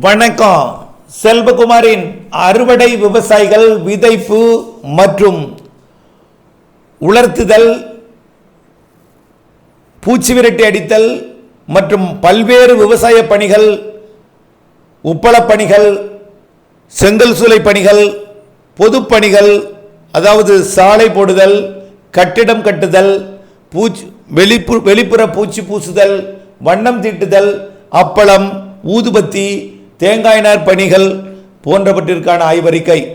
வணக்கம். செல்வகுமாரின் அறுவடை விவசாயிகள் விதைப்பு மற்றும் உலர்த்துதல் பூச்சி விரட்டி அடித்தல் மற்றும் பல்வேறு விவசாய பணிகள் உப்பளப் பணிகள் செங்கல் சூளை பணிகள் பொதுப்பணிகள் அதாவது சாலை போடுதல் கட்டிடம் கட்டுதல் பூச்சி வெளிப்பு வெளிப்புற பூச்சி பூசுதல் வண்ணம் தீட்டுதல் அப்பளம் ஊதுபத்தி தேங்காய் நார் பணிகள் போன்றவற்றிற்கான ஆய்வறிக்கை.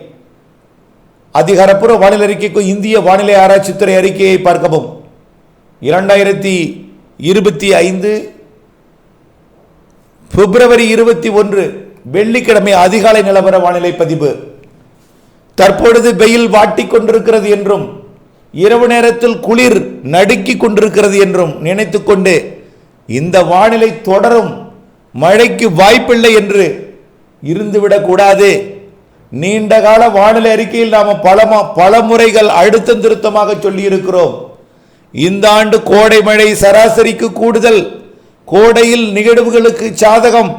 அதிகாரப்பூர்வ வானிலை அறிக்கைக்கு இந்திய வானிலை ஆராய்ச்சித்துறை அறிக்கையை பார்க்கவும். இரண்டாயிரத்தி இருபத்தி ஐந்து பிப்ரவரி இருபத்தி ஒன்று வெள்ளிக்கிழமை அதிகாலை நிலவர வானிலை பதிவு. தற்பொழுது வெயில் வாட்டிக் கொண்டிருக்கிறது என்றும் இரவு நேரத்தில் குளிர் நடுக்கிக் கொண்டிருக்கிறது என்றும் நினைத்துக்கொண்டு இந்த வானிலை தொடரும் மழைக்கு வாய்ப்பில்லை என்று இருந்துவிடக் கூடாது. நீண்டகால வானிலை அறிக்கையில் நாம் பல பல முறைகள் அழுத்தம் திருத்தமாக சொல்லியிருக்கிறோம். இந்த ஆண்டு கோடை மழை சராசரிக்கு கூடுதல். கோடையில் நிகழ்வுகளுக்கு சாதகம்.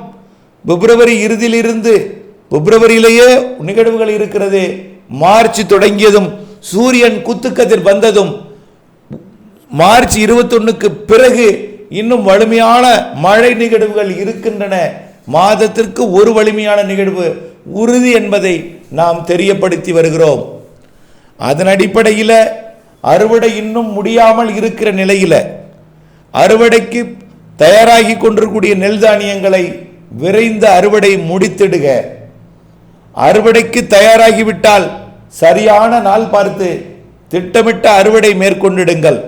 பிப்ரவரி இறுதியிலிருந்து பிப்ரவரியிலேயே நிகழ்வுகள் இருக்கிறது. மார்ச் தொடங்கியதும் சூரியன் குத்துக்கதிர் வந்ததும் மார்ச் இருபத்தொன்னுக்கு பிறகு இன்னும் வலிமையான மழை நிகழ்வுகள் இருக்கின்றன. மாதத்திற்கு ஒரு வலிமையான நிகழ்வு உறுதி என்பதை நாம் தெரியப்படுத்தி வருகிறோம். அதன் அடிப்படையில் அறுவடை இன்னும் முடியாமல் இருக்கிற நிலையில் அறுவடைக்கு தயாராகி கொண்டிருக்கூடிய நெல் தானியங்களை விரைந்த அறுவடை முடித்திடுக. அறுவடைக்கு தயாராகிவிட்டால் சரியான நாள் பார்த்து திட்டமிட்ட அறுவடை மேற்கொண்டிடுங்கள்.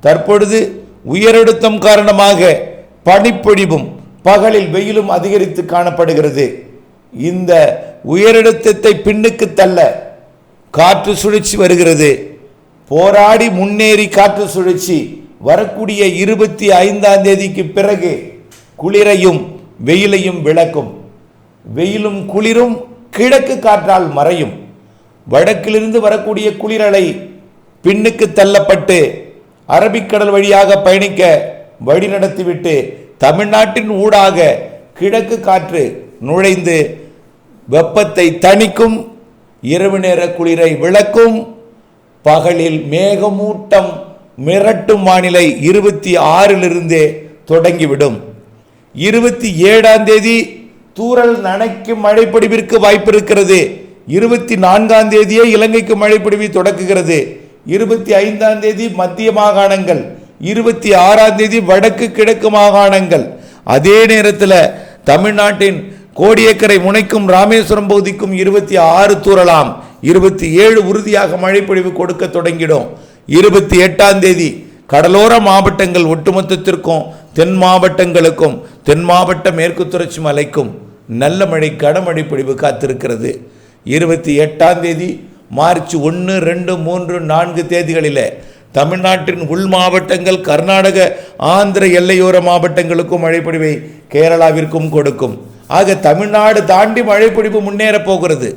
தற்பொழுது உயரழுத்தம் காரணமாக பனிப்பொழிவும் பகலில் வெயிலும் அதிகரித்து காணப்படுகிறது. இந்த உயரழுத்தத்தை பின்னுக்கு தள்ள காற்று சுழற்சி வருகிறது. போராடி முன்னேறி காற்று சுழற்சி வரக்கூடிய இருபத்தி ஐந்தாம் தேதிக்கு பிறகு குளிரையும் வெயிலையும் விளக்கும். வெயிலும் குளிரும் கிழக்கு காற்றால் மறையும். வடக்கிலிருந்து வரக்கூடிய குளிரலை பின்னுக்கு தள்ளப்பட்டு அரபிக்கடல் வழியாக பயணிக்க வழி நடத்திவிட்டு தமிழ்நாட்டின் ஊடாக கிழக்கு காற்று நுழைந்து வெப்பத்தை தணிக்கும் இரவு நேர குளிரை விளக்கும். பகலில் மேகமூட்டம் மிரட்டும் வானிலை இருபத்தி ஆறிலிருந்தே தொடங்கிவிடும். இருபத்தி ஏழாம் தேதி தூரல் நனைக்கும் மழைப்பிடிவிற்கு வாய்ப்பு இருக்கிறது இருபத்தி நான்காம் தேதியே இலங்கைக்கு மழைப்பொழிவு தொடக்குகிறது. இருபத்தி ஐந்தாம் தேதி மத்திய மாகாணங்கள் இருபத்தி ஆறாம் தேதி வடக்கு கிழக்கு மாகாணங்கள். அதே நேரத்தில் தமிழ்நாட்டின் கோடியக்கரை முனைக்கும் ராமேஸ்வரம் பகுதிக்கும் இருபத்தி ஆறு தூரலாம் இருபத்தி ஏழு உறுதியாக மழைப்பொழிவு கொடுக்க தொடங்கிடும். இருபத்தி எட்டாம் தேதி கடலோர மாவட்டங்கள் ஒட்டுமொத்தத்திற்கும் தென் மாவட்டங்களுக்கும் தென் மாவட்ட மேற்கு தொடர்ச்சி மலைக்கும் நல்ல மழை கனமழை பொழிவு காத்திருக்கிறது. இருபத்தி எட்டாம் தேதி மார்ச் ஒன்று ரெண்டு மூன்று நான்கு தேதிகளில் தமிழ்நாட்டின் உள் மாவட்டங்கள் கர்நாடக ஆந்திர எல்லையோர மாவட்டங்களுக்கும் மழைப்பொழிவை கேரளாவிற்கும் கொடுக்கும். ஆக தமிழ்நாடு தாண்டி மழைப்பொழிவு முன்னேறப் போகிறது.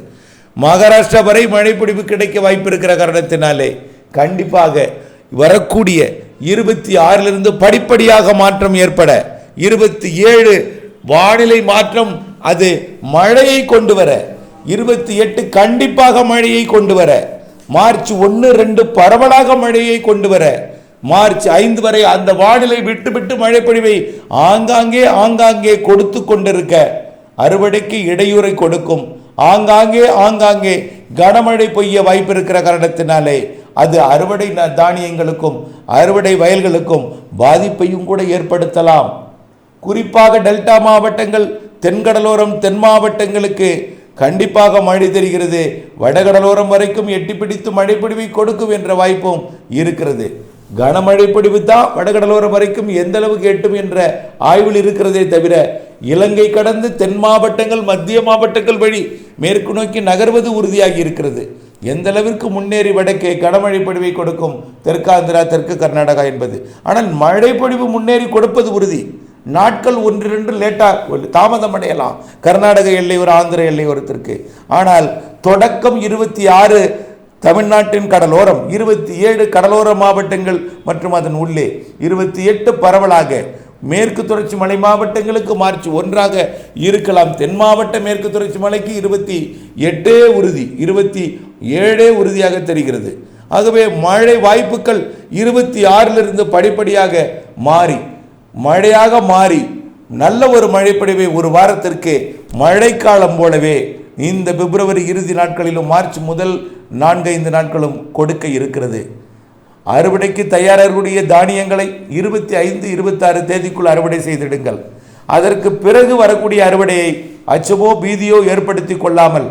மகாராஷ்டிரா வரை மழைப்பொழிவு கிடைக்க வாய்ப்பு இருக்கிற காரணத்தினாலே கண்டிப்பாக வரக்கூடிய இருபத்தி ஆறிலிருந்து படிப்படியாக மாற்றம் ஏற்பட இருபத்தி ஏழு வானிலை மாற்றம் அது மழையை கொண்டு வர இருபத்தி எட்டு கண்டிப்பாக மழையை கொண்டு வர மார்ச் ஒன்று ரெண்டு பரவலாக மழையை கொண்டு வர மார்ச் ஐந்து வரை அந்த வானிலை விட்டு விட்டு மழை பொழிவை ஆங்காங்கே ஆங்காங்கே கொடுத்து கொண்டிருக்க அறுவடைக்கு இடையூறை கொடுக்கும். ஆங்காங்கே ஆங்காங்கே கனமழை பெய்ய வாய்ப்பு இருக்கிற காரணத்தினாலே அது அறுவடை ந- தானியங்களுக்கும் அறுவடை வயல்களுக்கும் பாதிப்பையும் கூட ஏற்படுத்தலாம். குறிப்பாக டெல்டா மாவட்டங்கள் தென்கடலோரம் தென் மாவட்டங்களுக்கு கண்டிப்பாக மழை தெரிகிறது. வடகடலோரம் வரைக்கும் எட்டி பிடித்து மழைப்பொழிவை கொடுக்கும் என்ற வாய்ப்பும் இருக்கிறது. கனமழை பிடிவு தான் வடகடலோரம் வரைக்கும் எந்த அளவுக்கு எட்டும் என்ற ஆய்வில் இருக்கிறதே தவிர இலங்கை கடந்து தென் மாவட்டங்கள் மத்திய மாவட்டங்கள் வழி மேற்கு நோக்கி நகர்வது உறுதியாகி இருக்கிறது. எந்த அளவிற்கு முன்னேறி வடக்கே கனமழை பொழிவை கொடுக்கும் தெற்காந்திரா தெற்கு கர்நாடகா என்பது. ஆனால் மழை பொழிவு முன்னேறி கொடுப்பது உறுதி. நாட்கள் ஒன்றிரண்டு லேட்டாக தாமதம் அடையலாம். கர்நாடக எல்லையோர ஆந்திர எல்லையோரத்திற்கு ஆனால் தொடக்கம் இருபத்தி ஆறு தமிழ்நாட்டின் கடலோரம் இருபத்தி ஏழு கடலோர மாவட்டங்கள் மற்றும் அதன் உள்ளே இருபத்தி எட்டு பரவலாக மேற்கு தொடர்ச்சி மலை மாவட்டங்களுக்கு மார்ச் ஒன்றாக இருக்கலாம். தென் மாவட்ட மேற்கு தொடர்ச்சி மலைக்கு இருபத்தி எட்டே உறுதி இருபத்தி ஏழே உறுதியாக தெரிகிறது. ஆகவே மழை வாய்ப்புகள் இருபத்தி ஆறிலிருந்து படிப்படியாக மாறி மழையாக மாறி நல்ல ஒரு மழைப்பொழிவை ஒரு வாரத்திற்கு மழைக்காலம் போலவே இந்த பிப்ரவரி இறுதி நாட்களிலும் மார்ச் முதல் நான்கைந்து நாட்களும் கொடுக்க இருக்கிறது. அறுவடைக்கு தயாராகக்கூடிய தானியங்களை இருபத்தி ஐந்து இருபத்தாறு தேதிக்குள் அறுவடை செய்திடுங்கள். அதற்கு பிறகு வரக்கூடிய அறுவடையை அச்சமோ பீதியோ ஏற்படுத்தி கொள்ளாமல்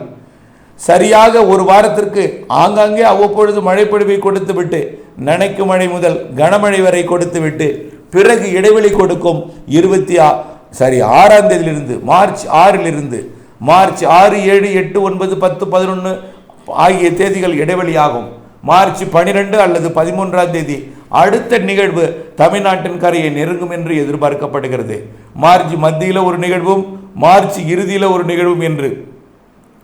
சரியாக ஒரு வாரத்திற்கு ஆங்காங்கே அவ்வப்பொழுது மழைப்பொழிவை கொடுத்துவிட்டு நனைக்கு மழை முதல் கனமழை வரை கொடுத்துவிட்டு பிறகு இடைவெளி கொடுக்கும் இருபத்தி ஆ சாரி ஆறாம் தேதியிலிருந்து மார்ச் ஆறிலிருந்து மார்ச் ஆறு ஏழு எட்டு ஒன்பது பத்து பதினொன்று ஆகிய தேதிகள் இடைவெளியாகும். மார்ச் பனிரெண்டு அல்லது பதிமூன்றாம் தேதி அடுத்த நிகழ்வு தமிழ்நாட்டின் கரையை நெருங்கும் என்று எதிர்பார்க்கப்படுகிறது. மார்ச் மத்தியில் ஒரு நிகழ்வும் மார்ச் இறுதியில் ஒரு நிகழ்வும் என்று.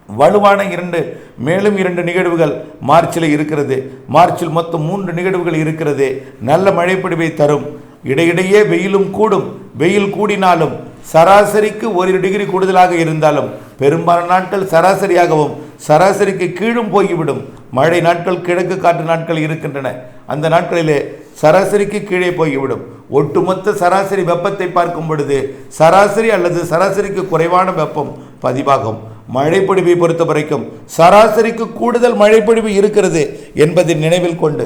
வலுவான இரண்டு மேலும் இரண்டு நிகழ்வுகள் மார்ச்சில் இருக்கிறது. மார்ச்சில் மொத்தம் மூன்று நிகழ்வுகள் இருக்கிறது. நல்ல மழைப்பொழிவை தரும். இடையிடையே வெயிலும் கூடும். வெயில் கூடினாலும் சராசரிக்கு ஒரு டிகிரி கூடுதலாக இருந்தாலும் பெரும்பாலான நாட்கள் சராசரியாகவும் சராசரிக்கு கீழும் போய்விடும். மழை நாட்கள் கிழக்கு காற்று நாட்கள் இருக்கின்றன. அந்த நாட்களிலே சராசரிக்கு கீழே போய்விடும். ஒட்டுமொத்த சராசரி வெப்பத்தை பார்க்கும் பொழுது சராசரி அல்லது சராசரிக்கு குறைவான வெப்பம் பதிவாகும். மழைப்பொழிவை பொறுத்த வரைக்கும் சராசரிக்கு கூடுதல் மழைப்பொழிவு இருக்கிறது என்பதை நினைவில் கொண்டு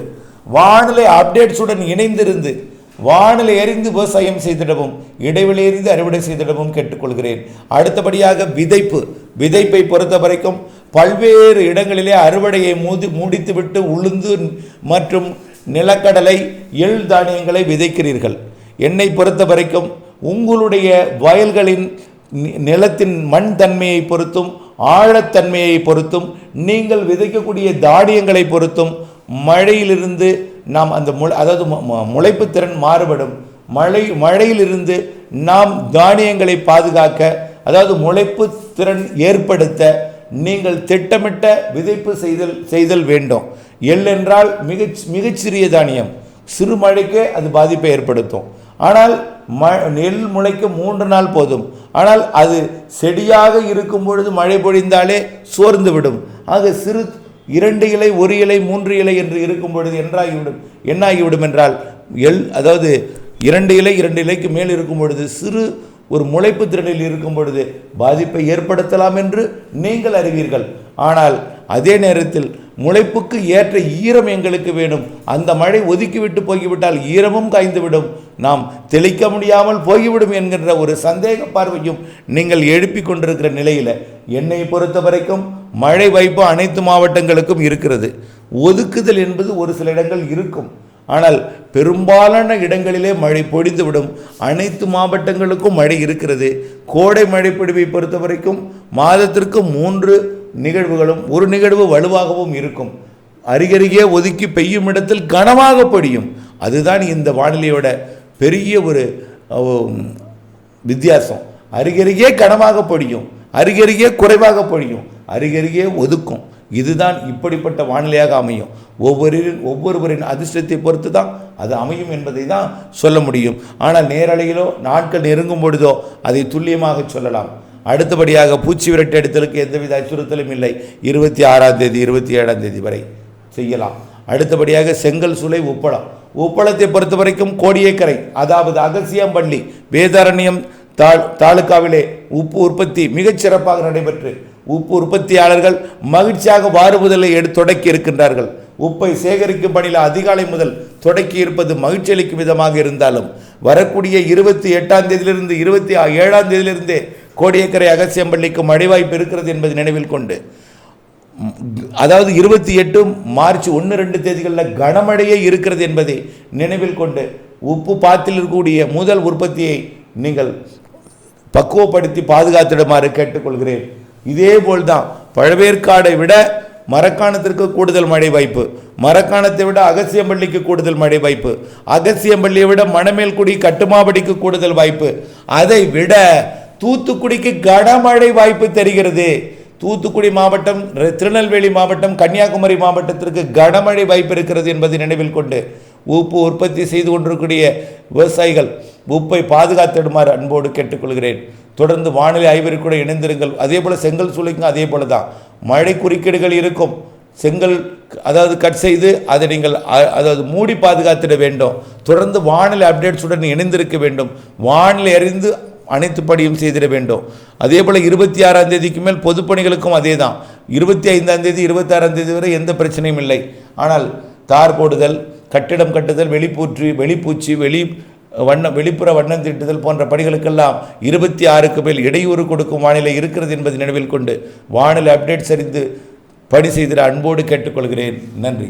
வானிலை அப்டேட்ஸுடன் இணைந்திருந்து வானிலை எறிந்து விவசாயம் செய்திடவும் இடைவெளி எறிந்து அறுவடை செய்திடவும் கேட்டுக்கொள்கிறேன். அடுத்தபடியாக விதைப்பு. விதைப்பை பொறுத்த வரைக்கும் பல்வேறு இடங்களிலே அறுவடையை மூதி முடித்துவிட்டு உளுந்து மற்றும் நிலக்கடலை எள் தானியங்களை விதைக்கிறீர்கள். என்னை பொறுத்த வரைக்கும் உங்களுடைய வயல்களின் நி- நிலத்தின் மண் தன்மையை பொறுத்தும் ஆழத்தன்மையை பொறுத்தும் நீங்கள் விதைக்கக்கூடிய தானியங்களை பொறுத்தும் மழையிலிருந்து நாம் அந்த முளை அதாவது முளைப்பு திறன் மாறுபடும். மழை மழையிலிருந்து நாம் தானியங்களை பாதுகாக்க அதாவது முளைப்பு திறன் ஏற்படுத்த நீங்கள் திட்டமிட்ட விதைப்பு செய்தல் செய்தல் வேண்டும். எள் என்றால் மிக மிகச்சிறிய தானியம். சிறு மழைக்கே அது பாதிப்பை ஏற்படுத்தும். ஆனால் ம நெல் முளைக்க மூன்று நாள் போதும். ஆனால் அது செடியாக இருக்கும் பொழுது மழை பொழிந்தாலே சோர்ந்து விடும். ஆக சிறு இரண்டு இலை ஒரு இலை மூன்று இலை என்று இருக்கும் பொழுது என்றாகிவிடும் என்னாகிவிடும் என்றால் எள் அதாவது இரண்டு இலை இரண்டு இலைக்கு மேல் இருக்கும் பொழுது சிறு ஒரு முளைப்பு திறனில் இருக்கும் பொழுது பாதிப்பை ஏற்படுத்தலாம் என்று நீங்கள் அறிவீர்கள். ஆனால் அதே நேரத்தில் முளைப்புக்கு ஏற்ற ஈரம் எங்களுக்கு வேணும். அந்த மழை ஒதுக்கிவிட்டு போய்விட்டால் ஈரமும் காய்ந்துவிடும். நாம் தெளிக்க முடியாமல் போய்விடும் என்கின்ற ஒரு சந்தேக பார்வையும் நீங்கள் எழுப்பி கொண்டிருக்கிற நிலையில் என்னை பொறுத்த வரைக்கும் மழை வாய்ப்பு அனைத்து மாவட்டங்களுக்கும் இருக்கிறது. ஒதுக்குதல் என்பது ஒரு சில இடங்கள் இருக்கும். ஆனால் பெரும்பாலான இடங்களிலே மழை பொழிந்துவிடும். அனைத்து மாவட்டங்களுக்கும் மழை இருக்கிறது. கோடை மழை பொறுத்த வரைக்கும் மாதத்திற்கு மூன்று நிகழ்வுகளும் ஒரு நிகழ்வு வலுவாகவும் இருக்கும். அருகருகே ஒதுக்கி பெய்யும் இடத்தில் கனமாக பொடியும் அதுதான் இந்த வானிலையோட பெரிய ஒரு வித்தியாசம். அருகருகே கனமாக பொடியும் அருகருகே குறைவாக பொழியும் அருகருகே ஒதுக்கும். இதுதான் இப்படிப்பட்ட வானிலையாக அமையும். ஒவ்வொருவரின் ஒவ்வொருவரின் அதிர்ஷ்டத்தை பொறுத்து தான் அது அமையும் என்பதை தான் சொல்ல முடியும். ஆனால் நேரலையிலோ நாட்கள் நெருங்கும் பொழுதோ அதை துல்லியமாக சொல்லலாம். அடுத்தபடியாக பூச்சி விரட்டு எடுத்தலுக்கு எந்தவித அச்சுறுத்தலும் இல்லை. இருபத்தி ஆறாம் தேதி இருபத்தி ஏழாம் தேதி வரை செய்யலாம். அடுத்தபடியாக செங்கல் சுளை உப்பளம். உப்பளத்தை பொறுத்த வரைக்கும் கோடியக்கரை அதாவது அகசியம்பள்ளி வேதாரண்யம் தா தாலுகாவிலே உப்பு உற்பத்தி மிகச்சிறப்பாக நடைபெற்று உப்பு உற்பத்தியாளர்கள் மகிழ்ச்சியாக வாறுமுதலை எடுத்து தொடக்கி இருக்கின்றார்கள். உப்பை சேகரிக்கும் பணியில் அதிகாலை முதல் தொடக்கி இருப்பது மகிழ்ச்சி அளிக்கும் விதமாக இருந்தாலும் வரக்கூடிய இருபத்தி எட்டாம் தேதியிலிருந்து இருபத்தி ஏழாம் தேதியிலிருந்தே கோடியக்கரை அகசியம்பள்ளிக்கு மழை வாய்ப்பு இருக்கிறது என்பதை நினைவில் கொண்டு அதாவது இருபத்தி எட்டு மார்ச் ஒன்று ரெண்டு தேதிகளில் கனமழையே இருக்கிறது என்பதை நினைவில் கொண்டு உப்பு பாத்தில் இருக்கக்கூடிய முதல் உற்பத்தியை நீங்கள் பக்குவப்படுத்தி பாதுகாத்திடுமாறு கேட்டுக்கொள்கிறேன். இதே போல்தான் பழவேற்காடை விட மரக்காணத்திற்கு கூடுதல் மழை வாய்ப்பு மரக்காணத்தை விட அகசியம்பள்ளிக்கு கூடுதல் மழை வாய்ப்பு அகசியம்பள்ளியை விட மணமேல்குடி கட்டுமாபடிக்கு கூடுதல் வாய்ப்பு. அதை விட தூத்துக்குடிக்கு கனமழை வாய்ப்பு தெரிகிறது. தூத்துக்குடி மாவட்டம் திருநெல்வேலி மாவட்டம் கன்னியாகுமரி மாவட்டத்திற்கு கனமழை வாய்ப்பு இருக்கிறது என்பதை நினைவில் கொண்டு உப்பு உற்பத்தி செய்து கொண்டிருக்கக்கூடிய விவசாயிகள் உப்பை பாதுகாத்திடுமாறு அன்போடு கேட்டுக்கொள்கிறேன். தொடர்ந்து வானிலை ஆய்விற்கு கூட இணைந்திருங்கள். அதே போல் செங்கல் சூளைக்கும் அதே போல தான். மழை குறுக்கீடுகள் இருக்கும். செங்கல் அதாவது கட் செய்து அதை நீங்கள் அதாவது மூடி பாதுகாத்திட வேண்டும். தொடர்ந்து வானிலை அப்டேட்ஸுடன் இணைந்திருக்க வேண்டும். வானிலை அறிந்து அனைத்து படியும் செய்திட வேண்டும். அதே போல் இருபத்தி ஆறாம் தேதிக்கு மேல் பொதுப்பணிகளுக்கும் அதே தான். இருபத்தி ஐந்தாம் தேதி இருபத்தாறாம் தேதி வரை எந்த பிரச்சனையும் இல்லை. ஆனால் தார் போடுதல் கட்டிடம் கட்டுதல் வெளிப்பூற்று வெளிப்பூச்சி வெளி வண்ண வெளிப்புற வண்ணம் தீட்டுதல் போன்ற பணிகளுக்கெல்லாம் இருபத்தி ஆறுக்கு மேல் இடையூறு கொடுக்கும் வானிலை இருக்கிறது என்பதை நினைவில் கொண்டு வானிலை அப்டேட் அறிந்து பணி செய்திட அன்போடு கேட்டுக்கொள்கிறேன். நன்றி.